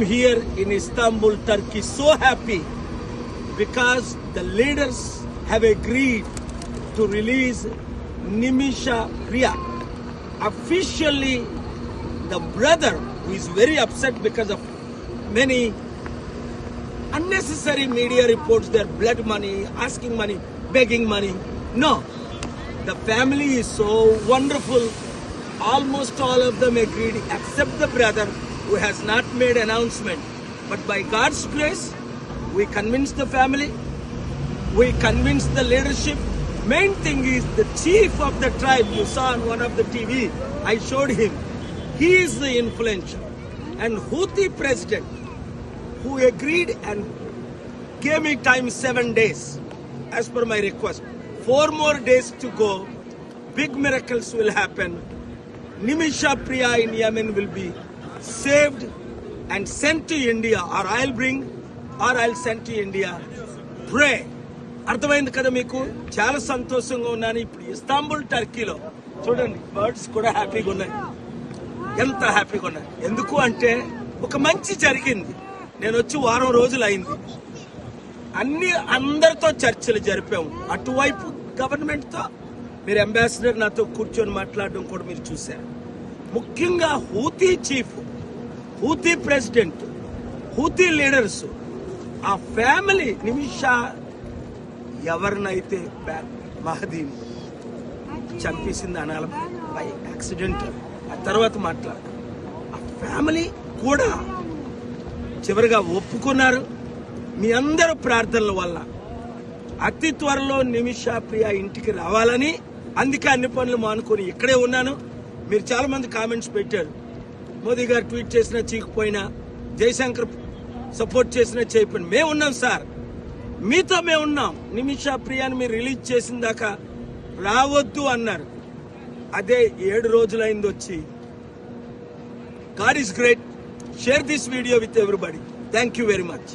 here in Istanbul, Turkey, so happy because the leaders have agreed to release Nimisha Priya. Officially, the brother who is very upset because of many unnecessary media reports, their blood money, asking money, begging money. No, the family is so wonderful. Almost all of them agreed, except the brother who has not made announcement. But by God's grace, we convinced the family, we convinced the leadership. Main thing is the chief of the tribe. You saw on one of the TV. I showed him. He is the influential. And Houthi president, who agreed and gave me time seven days, as per my request. Four more days to go. Big miracles will happen. Nimisha Priya in Yemen will be saved and sent to India, or I'll bring, or I'll send to India. Pray. అర్థమైంది కదా మీకు? చాలా సంతోషంగా ఉన్నాను ఇప్పుడు. Istanbul టర్కీలో. చూడండి birds కూడా హ్యాపీగా ఉన్నాయి. ఎంత హ్యాపీగా ఉన్నాయి. ఎందుకు అంటే ఒక మంచి జరిగింది. నేను వచ్చి వారం రోజులు అయింది అన్ని అందరితో చర్చలు జరిపాము. అటువైపు గవర్నమెంట్తో మీరు అంబాసిడర్ నాతో కూర్చొని మాట్లాడడం కూడా మీరు చూశారు. ముఖ్యంగా Houthi chief Houthi president Houthi leaders ఆ ఫ్యామిలీ నిమిషా ఎవరినైతే బ్యా- మహదీని చంపేసింది అనాల బై యాక్సిడెంట్. ఆ తర్వాత మాట్లాడ ఆ ఫ్యామిలీ కూడా చివరిగా ఒప్పుకున్నారు. మీ అందరూ ప్రార్థనల వల్ల అతి త్వరలో నిమిష ప్రియ ఇంటికి రావాలని అందుకే అన్ని పనులు మానుకొని ఇక్కడే ఉన్నాను. మీరు చాలా మంది కామెంట్స్ పెట్టారు. మోదీ గారు ట్వీట్ చేసినా చీకపోయినా జయశంకర్ సపోర్ట్ చేసినా చేయకపోయినా మేమున్నాం సార్. మీతో మేము ఉన్నాం. నిమిష ప్రియాని మీరు రిలీజ్ చేసిన దాకా రావద్దు అన్నారు. అదే ఏడు రోజులైంది వచ్చి. God is great share this video with everybody thank you very much